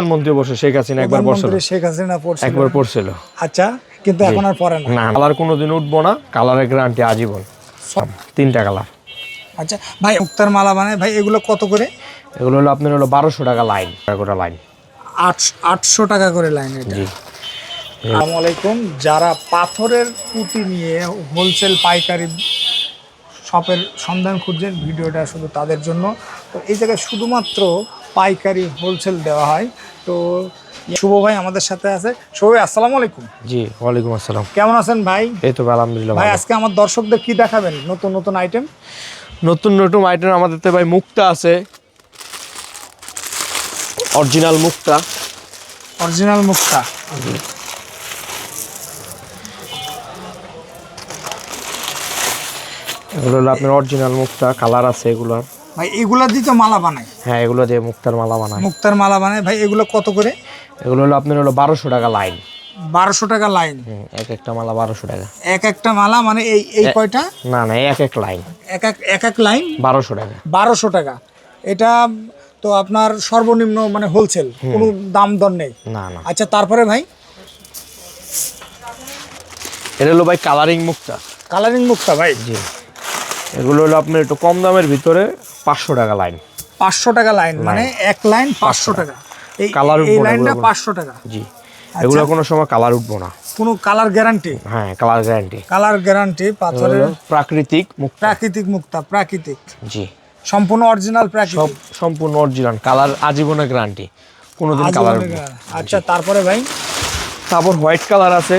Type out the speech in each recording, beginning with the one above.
প্রধানমন্ত্রী বসে শেখ হাসিনা একবার পড়ছিল। শেখ হাসিনা পড়ছিল। একবার পড়ছিল। আচ্ছা কিন্তু এখন আর পড়ে না। কালার কোনোদিন উঠবো না কালারের গ্যারান্টি আজীবন। তিনটা কালার। আচ্ছা ভাই মুক্তার মালা মানে ভাই এগুলো কত করে? এগুলো হলো আপনার হলো বারোশো টাকা লাইন গোটা লাইন। আটশো আটশো টাকা করে লাইন এটা। জি। আসসালামু আলাইকুম। যারা পাথরের পুঁতি নিয়ে হোলসেল পাইকারি শপের সন্ধান খুঁজছেন ভিডিওটা শুধু তাদের জন্য। তো এই জায়গায় শুধুমাত্র পাইকারি হোলসেল দেওয়া হয়। তো শুভ ভাই আমাদের সাথে আছে। শুভ ভাই আসসালামু আলাইকুম। জি ওয়ালাইকুম আসসালাম। কেমন আছেন ভাই? এই তো আলহামদুলিল্লাহ ভাই আজকে আমার দর্শকদের কি দেখাবেন? নতুন নতুন আইটেম নতুন নতুন আইটেম আমাদের তো ভাই মুক্তা আছে। অরিজিনাল মুক্তা। অরিজিনাল মুক্তা। এগুলো হলো আপনার অরিজিনাল মুক্তা কালার আছে এগুলোর ভাই এগুলো দিয়ে তো মালা বানায়? হ্যাঁ এগুলো দিয়ে মুক্তার মালা বানায়। মুক্তার মালা বানায়। ভাই এগুলো কত করে? এগুলো হলো আপনার হলো বারোশো টাকা লাইন বারোশো টাকা লাইন এক একটা মালা বারোশো টাকা। এক একটা মালা মানে এই এই কয়টা? না না এক এক লাইন এক এক এক এক লাইন বারোশো টাকা। বারোশো টাকা। এটা তো আপনার সর্বনিম্ন মানে হোলসেল কোনো দাম দর নেই। না না। আচ্ছা তারপরে ভাই? এটা হলো ভাই কালারিং মুক্তা। কালারিং মুক্তা ভাই? জি। এগুলো হলো আপনার একটু কম দামের ভিতরে পাঁচশো টাকা লাইন পাঁচশো টাকা লাইন মানে এক লাইন পাঁচশো টাকা। এই কালার এই লাইনটা পাঁচশো টাকা। জি। এগুলো কোনো সময় কালার উঠবো না। কোনো কালার গ্যারান্টি হ্যাঁ কালার গ্যারান্টি কালার গ্যারান্টি পাথরের প্রাকৃতিক মুক্তা। প্রাকৃতিক মুক্তা প্রাকৃতিক। জি। সম্পূর্ণ অরিজিনাল সব প্রাকৃতিক সম্পূর্ণ অরিজিনাল কালার আজীবনের গ্যারান্টি কোনোদিন কালার আচ্ছা তারপরে ভাই? তারপর হোয়াইট কালার আছে।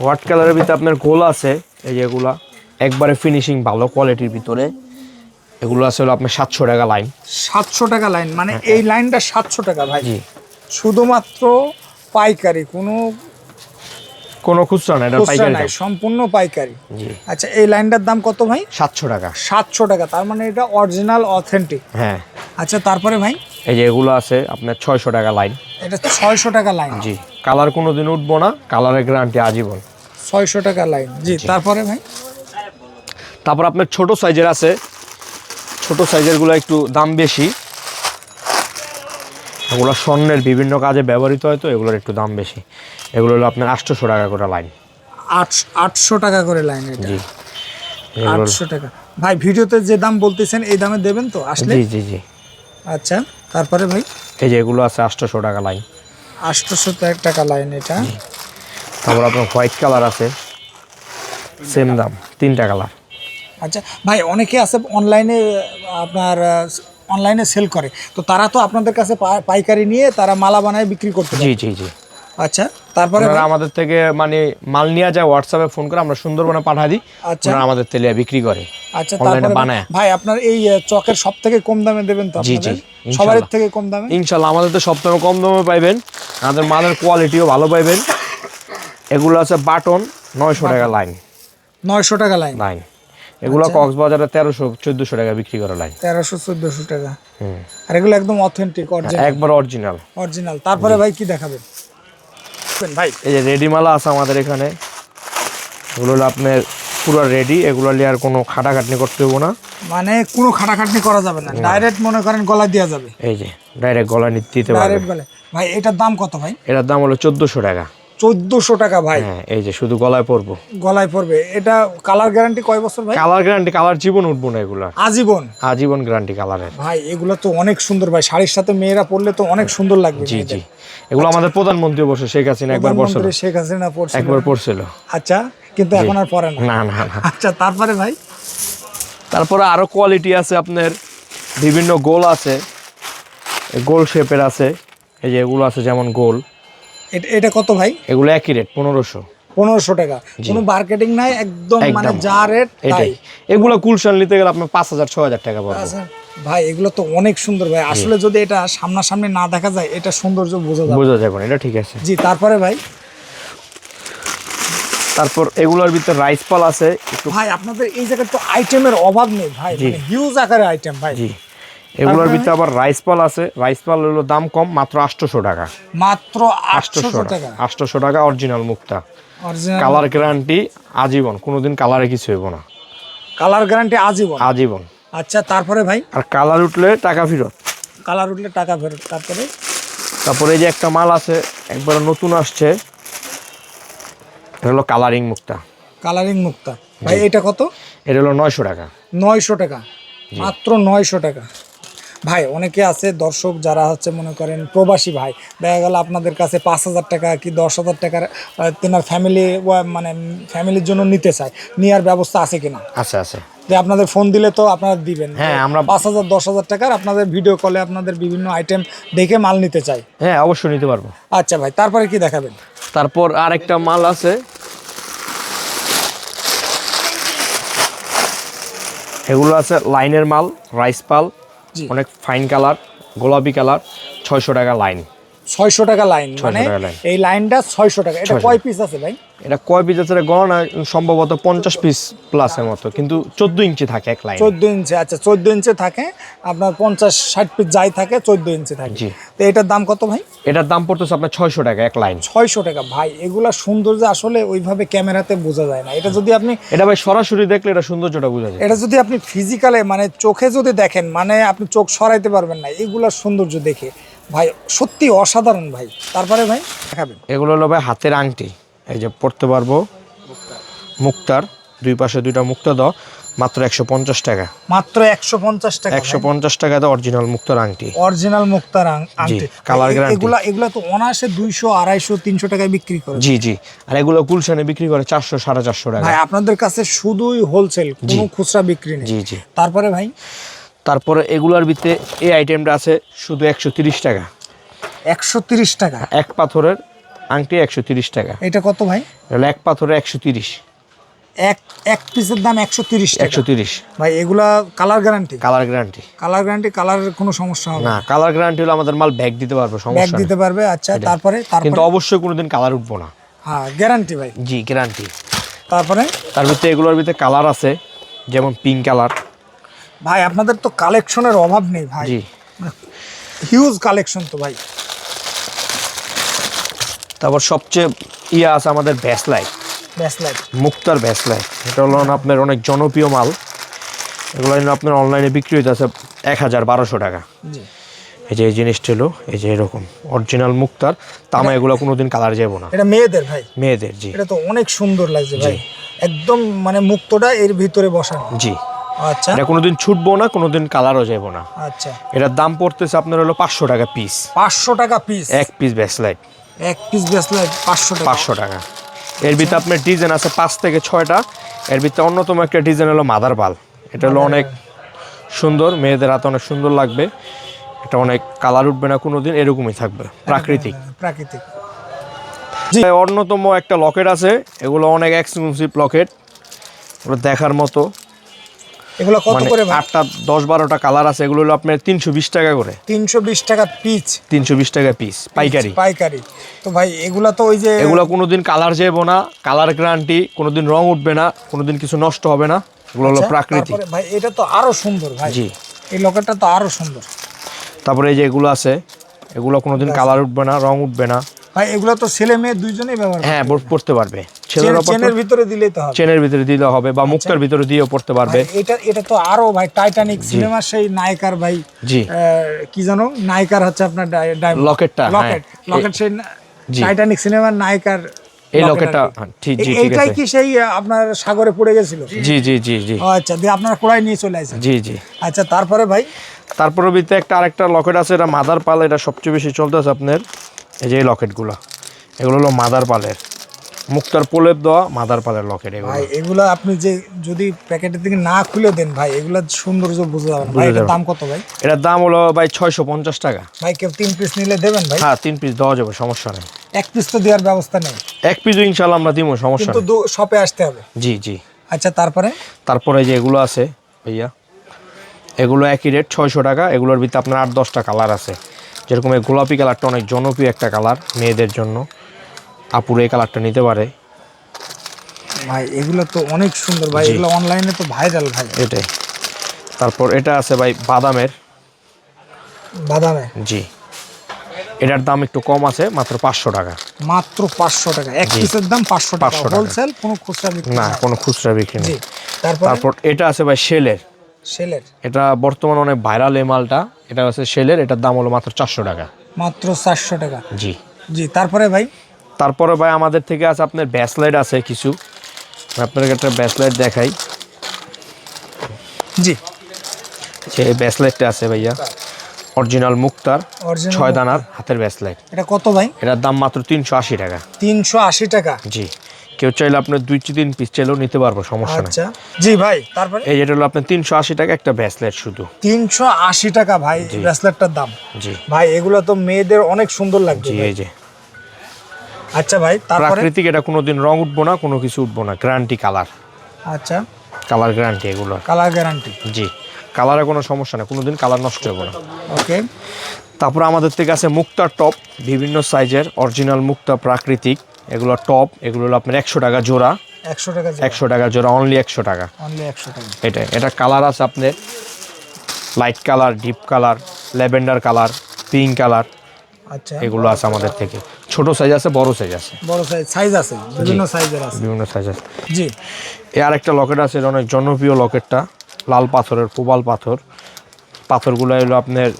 হোয়াইট কালারের ভিতরে আপনার গোল আছে। এই যেগুলা একবারে ফিনিশিং ভালো কোয়ালিটির ভিতরে। এগুলো আছে হলো আপনার সাতশো টাকা লাইন সাতশো টাকা লাইন মানে এই লাইনটা সাতশো টাকা ভাই। শুধুমাত্র পাইকারি কোনো কোনো খুচরা না এটা পাইকারি সম্পূর্ণ পাইকারি। জি। আচ্ছা এই লাইনটার দাম কত ভাই? সাতশো টাকা। সাতশো টাকা তার মানে এটা অরিজিনাল অথেন্টিক হ্যাঁ। আচ্ছা তারপরে ভাই? এই যে এগুলো আছে আপনার ছয়শো টাকা লাইন এটা ছয়শো টাকা লাইন জি। কালার কোনোদিন উঠবো না কালারের গ্যারান্টি আজীবন। ছয়শো টাকা লাইন জি। তারপরে ভাই? তারপর আপনার ছোট সাইজের আছে। ছোট সাইজেরগুলো একটু দাম বেশি। এগুলো স্বর্ণের বিভিন্ন কাজে ব্যবহৃত হয় তো এগুলোর একটু দাম বেশি। এগুলো হলো আপনার আটশোশো টাকা করে লাইন আট আটশো টাকা করে লাইন জি। আটশো টাকা। ভাই ভিডিওতে যে দাম বলতেছেন এই দামে দেবেন তো? আসলে? জি জি জি। আচ্ছা তারপরে ভাই? এই যে এগুলো আছে আটশোশো টাকা লাইন আটশোশো টাকা লাইন এটা। তারপর আপনার হোয়াইট কালার আছে। সেম দাম তিনটা কালার আচ্ছা ভাই অনেকে আছে অনলাইনে আপনার অনলাইনে সেল করে। তো তারা তো আপনাদের কাছে পাইকারি নিয়ে তারা মালা বানায় বিক্রি করতে জি জি জি। আচ্ছা তারপরে আমাদের থেকে মানে মাল নিয়ে যায় হোয়াটসঅ্যাপে ফোন করে আমরা সুন্দরবনে পাঠা দিই। আচ্ছা। আমাদের তেলে বিক্রি করে। আচ্ছা তারপরে বানায়। ভাই আপনার এই চকের সব থেকে কম দামে দেবেন তো জি, জি, সবার থেকে কম দামে? ইনশাল্লাহ আমাদের তো সবসময় কম দামে পাইবেন। আমাদের মালের কোয়ালিটিও ভালো পাইবেন। এগুলো আছে বাটন নয়শো টাকা লাইন নয়শো টাকা লাইন লাইন এগুলো কক্সবাজারে তেরোশো চোদ্দশো টাকা বিক্রি করা লাইন তেরোশো চোদ্দশো টাকা। আর এগুলো একদম অথেন্টিক একবার অরিজিনাল অরিজিনাল তারপরে ভাই কি দেখাবেন? ভাই। এই যে রেডি মালা আছে আমাদের এখানে। এগুলো হলো আপনার পুরো রেডি এগুলো নিয়ে আর কোনো খাটাখাটনি করতে হব না। মানে কোনো খাটাখাটনি করা যাবে না। ডাইরেক্ট মনে করেন গলা দেওয়া যাবে। এই যে ডাইরেক্ট গলা নিতে দিতে পারবে। ভাই এটার দাম কত ভাই? এটার দাম হলো চোদ্দোশো টাকা। চোদ্দশো টাকা ভাই। হ্যাঁ এই যে শুধু গলায় পরবো। গলায় পড়বে এটা কালার গ্যারান্টি কয় বছর ভাই? কালার গ্যারান্টি কালার জীবন উঠবো না এগুলো। আজীবন? আজীবন গ্যারান্টি কালারের। ভাই এগুলো তো অনেক সুন্দর ভাই। শাড়ির সাথে মেয়েরা পরলে তো অনেক সুন্দর লাগবে জি জি। এগুলো আমাদের প্রধানমন্ত্রী বসে শেখ হাসিনা একবার প্রধানমন্ত্রী শেখ হাসিনা পড়ছে একবার পড়ছিল আচ্ছা কিন্তু এখন আর পরে না। না না আচ্ছা তারপরে ভাই? তারপরে আরও কোয়ালিটি আছে আপনার। বিভিন্ন গোল আছে। গোল শেপের আছে। এই যে এগুলো আছে যেমন গোল। এটা- কত ভাই? এগুলো একই রেট পনেরোশো। পনেরোশো টাকা। কোনো মার্কেটিং নাই একদম মানে যা রেট তাই। এটাই। এগুলো কুলশান নিতে গেলে আপনার পাঁচ হাজার ছ হাজার টাকা পড়বে। আচ্ছা, ভাই এগুলো তো অনেক সুন্দর ভাই। আসলে যদি এটা সামনাসামনি না দেখা যায় এটা সৌন্দর্য বোঝা যাবে। বোঝা যাবে না এটা ঠিক আছে। জি তারপরে ভাই? তারপর এগুলোর ভিতরে রাইস পাল আছে ভাই আপনাদের এই জায়গায় তো আইটেমের অভাব নেই ভাই। মানে হিউজ আকারে আইটেম ভাই। জি। এগুলোর ভিতরে আবার রাইস পাল আছে। রাইস পাল হলো দাম কম মাত্র আটশোশো টাকা। মাত্র আটশোশো টাকা। আটশোশো টাকা অরিজিনাল মুক্তা কালার গ্যারান্টি আজীবন। কোনোদিন কালারে কিছু হইব না। কালার গ্যারান্টি আজীবন? আজীবন। আচ্ছা তারপরে ভাই? আর কালার উঠলে টাকা ফেরত। কালার উঠলে টাকা ফেরত। তারপরে? তারপরে এই যে একটা মাল আছে একবার নতুন আসছে। এটা হলো কালারিং মুক্তা কালারিং মুক্তা ভাই এটা কত? এটা হলো নয়শো টাকা। নয়শো টাকা। মাত্র নয়শো টাকা। ভাই অনেকে আছে দর্শক যারা হচ্ছে মনে করেন প্রবাসী ভাই দেখা গেল আপনাদের কাছে পাঁচ হাজার টাকা কি দশ হাজার টাকার তেনার ফ্যামিলি মানে ফ্যামিলির জন্য নিতে চায় নেওয়ার ব্যবস্থা আছে কিনা? আছে আছে। যে আপনাদের ফোন দিলে তো আপনারা দিবেন। হ্যাঁ, আমরা- পাঁচ হাজার দশ হাজার টাকার আপনাদের ভিডিও কলে আপনাদের বিভিন্ন আইটেম দেখে মাল নিতে চাই। হ্যাঁ অবশ্যই নিতে পারব। আচ্ছা ভাই তারপরে কি দেখাবেন? তারপর আরেকটা মাল আছে। এগুলো আছে লাইনের মাল রাইস পাল। অনেক ফাইন কালার গোলাপি কালার ছয়শো টাকা লাইন ছয়শো টাকা লাইন মানে এই লাইনটা ছয়শো টাকা। এটা 600 কয় পিস আছে ভাই? এটা কয় পিস আছে গণনা সম্ভবত পঞ্চাশ পিস প্লাসের মতো কিন্তু চোদ্দ ইঞ্চি থাকে এক লাইন চোদ্দ ইঞ্চি আচ্ছা চোদ্দ ইঞ্চি থাকে আপনার পঞ্চাশ ষাট পিস যাই থাকে চোদ্দ ইঞ্চি থাকে। জি। তো এটার দাম কত ভাই? এটার দাম পড়তেছে আপনার ছয়শো টাকা এক লাইন ছয়শো টাকা। ভাই এগুলা সৌন্দর্য আসলে ওইভাবে ক্যামেরাতে বোঝা যায় না। এটা যদি আপনি এটা ভাই সরাসরি দেখলে এটা সৌন্দর্যটা বোঝা যায়। এটা যদি আপনি ফিজিক্যালে মানে চোখে যদি দেখেন মানে আপনি চোখ সরাইতে পারবেন না এগুলার সৌন্দর্য দেখে। ভাই সত্যি অসাধারণ ভাই। তারপরে ভাই দেখাবেন। এগুলো হলো ভাই হাতের আংটি। এই যে পড়তে পারব। মুক্তার দুই পাশে দুইটা মুক্তা দাও। মাত্র একশো পঞ্চাশ টাকা। মাত্র একশো পঞ্চাশ টাকা একশো পঞ্চাশ টাকা দাও অরিজিনাল মুক্তার আংটি। অরিজিনাল মুক্তার আংটি। এ- guarantee। এগুলা এগুলা তো অনায়াসে দুইশো আড়াইশো তিনশো টাকায় বিক্রি করে। জি জি। আর এগুলো গুলশানে বিক্রি করে চারশো সাড়ে চারশো টাকা। ভাই আপনাদের কাছে শুধুই হোলসেল কোনো খুচরা বিক্রি নেই। জি জি। তারপরে ভাই? তারপরে এগুলোর ভিতরে এই আইটেমটা আছে শুধু একশো তিরিশ টাকা। একশো তিরিশ টাকা। এক পাথরের আংটি একশো তিরিশ টাকা। এটা কত ভাই? এক পাথরে একশো তিরিশ। এক এক পিসের দাম একশো তিরিশ একশো তিরিশ। ভাই এগুলা colour guarantee colour guarantee colour guarantee কালারের কোনো সমস্যা হবে না। কালার গ্যারান্টি হলো আমাদের মাল ব্যাগ দিতে পারব ব্যাগ সমস্যা নেই। দিতে পারবে আচ্ছা তারপরে কিন্তু অবশ্যই কোনোদিন কালার উঠবো না। হ্যাঁ গ্যারান্টি ভাই। জি গ্যারান্টি তারপরে? তার ভিতরে এগুলোর ভিতরে কালার আছে যেমন পিঙ্ক কালার ভাই আপনাদের তো কালেকশনের অভাব নেই ভাই। জি। হিউজ কালেকশন তো ভাই। তারপর সবচেয়ে ইয়ে আছে আমাদের ভ্যাসলাই ব্যাস লাইট মুক্তার ভ্যাসলাই এটা হলো আপনার অনেক জনপ্রিয় মাল। এগুলো আপনার অনলাইনে বিক্রি হইতে আছে এক হাজার বারোশো টাকা। জি। এই যে এই জিনিসটা হলো এই যে এরকম অরিজিনাল মুক্তার। তামা এগুলো কোনোদিন কালার যাব না। এটা মেয়েদের ভাই। মেয়েদের জি। এটা তো অনেক সুন্দর লাগছে ভাই। একদম মানে মুক্তটা এর ভিতরে বসানো। জি। আচ্ছা। এটা কোনোদিন ছুটবো না কোনোদিন কালারও যাব না। আচ্ছা। এটার দাম পড়তেছে আপনার হলো পাঁচশো টাকা পিস পাঁচশো টাকা পিস এক পিস ব্যাসলাইট এক পিস ব্যাসলাইট পাঁচশো টাকা। পাঁচশো টাকা। এর ভিতরে আপনার ডিজাইন আছে পাঁচ থেকে ছয়টা। এর ভিতরে অন্যতম একটা ডিজাইন হলো মাদার পাল এটা হলো অনেক সুন্দর মেয়েদের হাতে অনেক সুন্দর লাগবে। এটা অনেক কালার উঠবে না কোনোদিন এরকমই থাকবে প্রাকৃতিক। প্রাকৃতিক। তাই অন্যতম একটা লকেট আছে এগুলো অনেক এক্সক্লুসিভ লকেট ওগুলো দেখার মতো। এগুলো কত মানে করে আটটা দশ বারোটা কালার আছে এগুলো হলো আপনার তিনশো বিশ টাকা করে। তিনশো বিশ টাকা পিচ তিনশো বিশ টাকা পিস পাইকারি। পাইকারি। তো ভাই এগুলা তো ওই যে এগুলো কোনোদিন কালার যাব না কালার গ্যারান্টি কোনোদিন রং উঠবে না কোনোদিন কিছু নষ্ট হবে না। এগুলো হলো আচ্ছা, প্রাকৃতিক। ভাই এটা তো আরও সুন্দর ভাই। জি। এই লকেটটা তো আরও সুন্দর। তারপরে এই যে এগুলো আছে এগুলো কোনোদিন কালার উঠবে না রং উঠবে না। ভাই এগুলো তো ছেলে মেয়ে দুইজনেই ব্যবহার হ্যাঁ পড়তে পারবে। ছেলের চেনের ভিতরে দিলেই তো হবে। চেনের ভিতরে দিলে হবে বা মুক্তার ভিতরে দিয়েও পড়তে পারবে। এটা এটা তো আরও ভাই টাইটানিক সিনেমার সেই নায়িকার ভাই জি। কি জানো? নায়িকার হচ্ছে আপনার লকেটটা। লকেট লকেট সেই টাইটানিক সিনেমার নায়িকার এই লকেট লকেটটা। হ্যাঁ, ঠিক জি ঠিক আছে। কি সেই আপনার সাগরে পড়ে গেছিল? জি জি জি জি। আচ্ছা দিয়ে আপনার কোড়ায় নিয়ে চলে আসেন। জি জি। আচ্ছা তারপরে ভাই? তারপরে ভিতরে একটা আরেকটা লকেট আছে এটা মাদার পাল এটা সবচেয়ে বেশি চলতেছে আপনার। এই যে লকেটগুলো এগুলো হলো মাদার পালের মুক্তার প্রলেপ দেওয়া মাদার পালের লকেট এগুলো। ভাই এগুলো আপনি যে যদি প্যাকেটের দিকে না খুলে দেন ভাই এগুলো সৌন্দর্য বোঝা যাবে ভাই এটার দাম কত ভাই? এটার দাম হলো ভাই ছয়শো পঞ্চাশ টাকা। ভাই কেউ তিন পিস নিলে দেবেন ভাই? হ্যাঁ তিন পিস দেওয়া যাবে সমস্যা নেই। এক পিস তো দেওয়ার ব্যবস্থা নেই। এক পিস ইনশাল্লাহ আমরা দিব সমস্যা কিন্তু শপে আসতে হবে। জি জি। আচ্ছা তারপরে? তারপরে যে এগুলো আছে ভাইয়া এগুলো একই রেট ছয়শো টাকা এগুলোর ভিতরে আপনার আট দশটা কালার আছে। যেরকম এই গোলাপি কালারটা অনেক জনপ্রিয় একটা কালার মেয়েদের জন্য। আপুর এই কালারটা নিতে পারে। ভাই এগুলো তো অনেক সুন্দর ভাই এগুলো অনলাইনে তো ভাইরাল ভাই। এটাই। তারপর এটা আছে ভাই বাদামের। বাদামে? জি। এটার দাম একটু কম আছে মাত্র পাঁচশো টাকা। মাত্র পাঁচশো টাকা। এক পিসের দাম পাঁচশো টাকা। হোলসেল কোনো খুচরা বিক্রি না কোনো খুচরা বিক্রি নেই। তারপর? এটা আছে ভাই শেলের? সেলের এটা বর্তমানে অনেক ভাইরাল এই মালটা। এটা হচ্ছে শেলের এটার দাম হলো মাত্র চারশো টাকা। মাত্র চারশো টাকা? জি। জি তারপরে ভাই? তারপরে ভাই আমাদের থেকে আছে আপনার ব্যাসলাইট আছে কিছু। আপনাকে একটা ব্যাসলাইট দেখাই। জি। যে ব্যাসলাইটটা আছে ভাইয়া অরিজিনাল মুক্তার ছয় দানার হাতের ব্যাসলাইট এটা কত ভাই? এটার দাম মাত্র তিনশো আশি টাকা। তিনশো আশি টাকা। জি। কেউ চাইলে আপনার দুই তিন পিস চাইলেও নিতে পারব সমস্যা নেই। আচ্ছা। জি ভাই তারপরে? এই যেটা হলো আপনার তিনশো আশি টাকা একটা ব্যাসলাইট শুধু। তিনশো আশি টাকা ভাই ব্রেসলেটটার দাম। জি। ভাই এগুলো তো মেয়েদের অনেক সুন্দর লাগছে জি এই যে। আচ্ছা ভাই তারপরে? প্রাকৃতিক এটা কোনোদিন রং উঠবো না কোনো কিছু উঠবো না। গ্যারান্টি কালার আচ্ছা। কালার গ্যারান্টি এগুলো। কালার গ্যারান্টি জি। কালারে কোনো সমস্যা না কোনোদিন কালার নষ্ট হবে না। ওকে তারপর আমাদের থেকে আছে মুক্তার টপ বিভিন্ন সাইজের অরিজিনাল মুক্তা প্রাকৃতিক। এগুলো টপ এগুলো হলো আপনার একশো টাকা জোড়া। একশো টাকা একশো টাকা জোড়া অনলি একশো টাকা। অনলি একশো টাকা। এটা এটা কালার আছে আপনার light colour deep colour lavender colour pink colour আচ্ছা। এগুলো আছে আমাদের থেকে। ছোট সাইজ আছে বড় সাইজ আছে। বড় সাইজ সাইজ আছে বিভিন্ন সাইজের আছে। বিভিন্ন সাইজ আছে। জি। এ আরেকটা লকেট আছে এটা অনেক জনপ্রিয় লকেটটা লাল পাথরের প্রবাল পাথর। পাথরগুলো হলো আপনার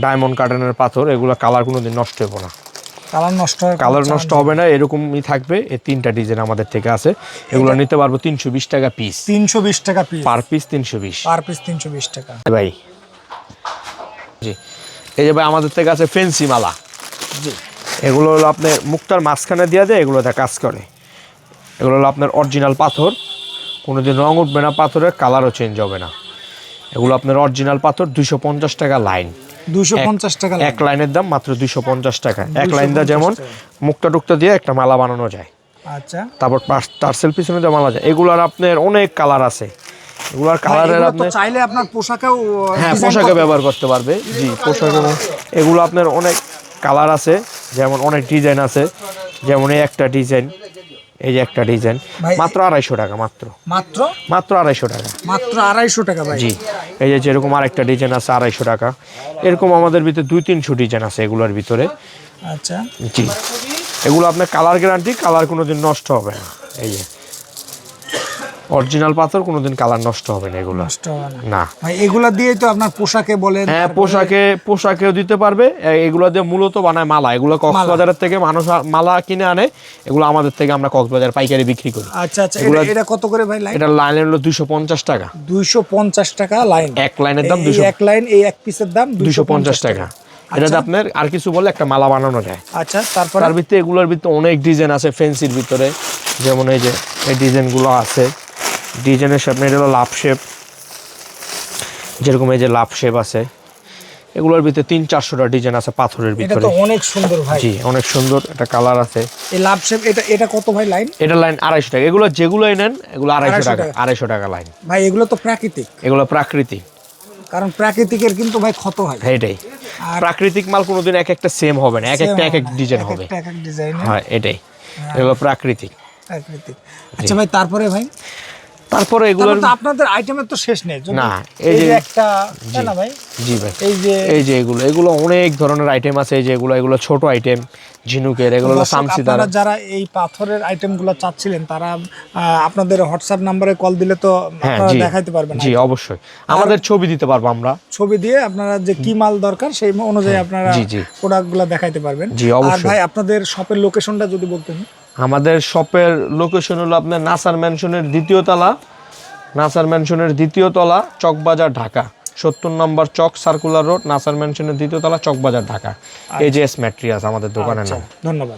ডায়মন্ড কার্টনের পাথর এগুলো কালার কোনো দিন নষ্ট হবে না। কালার নষ্ট কালার নষ্ট হবে না এরকমই থাকবে। এই তিনটা ডিজাইন আমাদের থেকে আছে। এগুলো নিতে পারব তিনশো বিশ টাকা পিস তিনশো বিশ টাকা পিস পার পিস তিনশো বিশ। পার পিস তিনশো বিশ টাকা। ভাই। জি। এই যে ভাই আমাদের থেকে আছে ফেন্সি মালা। জি। এগুলো হলো আপনার মুক্তার মাঝখানে দিয়ে দেয় এগুলোতে কাজ করে। এগুলো হলো আপনার অরিজিনাল পাথর। কোনোদিন রং উঠবে না পাথরের কালারও চেঞ্জ হবে না। এগুলো আপনার অরিজিনাল পাথর দুইশো পঞ্চাশ টাকা লাইন দুশো এক- পঞ্চাশ টাকা এক লাইনের দাম মাত্র দুইশো পঞ্চাশ টাকা। এক লাইন দা যেমন। মুক্তা টুক্তা দিয়ে একটা মালা বানানো যায়। আচ্ছা। তারপর টার্সেল পিছনে দিয়ে মালা যায়। এগুলার আপনার অনেক কালার আছে। এগুলার কালারের আপনার চাইলে আপনার পোশাকেও হ্যাঁ পোশাকে ব্যবহার করতে পারবে। জি পোশাকে এগুলো আপনার অনেক কালার আছে। যেমন অনেক ডিজাইন আছে। যেমন এই একটা ডিজাইন এই যে একটা ডিজাইন। মাত্র আড়াইশো টাকা মাত্র। মাত্র? মাত্র আড়াইশো টাকা। মাত্র আড়াইশো টাকা ভাই। জি এই যে যেরকম আরেকটা ডিজাইন আছে আড়াইশো টাকা। এরকম আমাদের ভিতরে দুই তিনশো ডিজাইন আছে এগুলোর ভিতরে। আচ্ছা। জি এগুলো আপনার কালার গ্যারান্টি কালার কোনো দিন নষ্ট হবে না। এই যে অরিজিনাল পাথর কোনোদিন কালার নষ্ট হবে না এগুলো। নষ্ট হবে না। এগুলা দিয়েই তো আপনার পোশাকে বলেন হ্যাঁ পোশাকে পোশাকেও দিতে পারবে। এগুলো দিয়ে মূলত বানায় মালা। এগুলো কক্সবাজারের থেকে মানুষ মালা কিনে আনে। এগুলো আমাদের থেকে আমরা কক্সবাজার পাইকারি বিক্রি করি। আচ্ছা আচ্ছা এটা- এটা কত করে ভাই লাইন এটা লাইন হলো দুশো পঞ্চাশ টাকা। দুইশো পঞ্চাশ টাকা লাইন এক লাইনের দাম এই দুশো এক লাইন এই এক পিসের দাম দুশো পঞ্চাশ টাকা। এটাতে আচ্ছা। আপনার আর কিছু বলে একটা মালা বানানো যায়। আচ্ছা তারপর? তার ভিতরে এগুলোর ভিতরে অনেক ডিজাইন আছে ফেন্সির ভিতরে। যেমন এই যে এই ডিজাইনগুলো আছে। ডিজাইনের শেপ এটা হলো লাভ শেপ যেরকম এই যে লাভ শেপ আছে এগুলোর ভিতরে তিন চারশোটা ডিজাইন আছে পাথরের ভিতরে। অনেক সুন্দর ভাই। জি অনেক সুন্দর একটা কালার আছে। এই লাভ শেপ এটা এটা কত ভাই লাইন এটা লাইন আড়াইশো টাকা। এগুলো যেগুলোই নেন এগুলো আড়াইশো টাকা টাকা। আড়াইশো টাকা লাইন ভাই এগুলো তো প্রাকৃতিক। এগুলো প্রাকৃতিক। কারণ প্রাকৃতিকের কিন্তু ভাই ক্ষত হয়। এটাই প্রাকৃতিক মাল কোনোদিন এক একটা সেম হবে না এক একটা এক এক ডিজাইন হবে। এক এক ডিজাইন হ্যাঁ এটাই। এগুলো প্রাকৃতিক। প্রাকৃতিক। আচ্ছা ভাই তারপরে ভাই? তারপরে এগুলোর আপনাদের আইটেমের তো শেষ নেই। না, এই যে একটা না ভাই জি ভাই। এই যে এই যে এগুলো এগুলো অনেক ধরনের আইটেম আছে এই যে এগুলো এগুলো ছোট আইটেম ঝিনুকের এগুলো সামসিদার আপনারা যারা এই পাথরের আইটেমগুলো চাচ্ছিলেন তারা আপনাদের হোয়াটসঅ্যাপ নাম্বারে কল দিলে তো হ্যাঁ আপনারা দেখাইতে পারবেন জি অবশ্যই। আমাদের ছবি দিতে পারব আমরা। ছবি দিয়ে আপনারা যে কি মাল দরকার সেই অনুযায়ী আপনারা জি, জি। প্রোডাক্টগুলো দেখাইতে পারবেন। জি, অবশ্যই। আর ভাই আপনাদের শপের লোকেশনটা যদি বলতেন। আমাদের শপের লোকেশন হলো আপনার নাসার ম্যানশনের দ্বিতীয় তলা। নাসার ম্যানশনের দ্বিতীয় তলা চকবাজার ঢাকা। সত্তর নম্বর চক সার্কুলার রোড নাসার ম্যানশনের দ্বিতীয় তলা চকবাজার ঢাকা। এজেএস ম্যাট্রিয়াস আমাদের দোকানের নাম। ধন্যবাদ।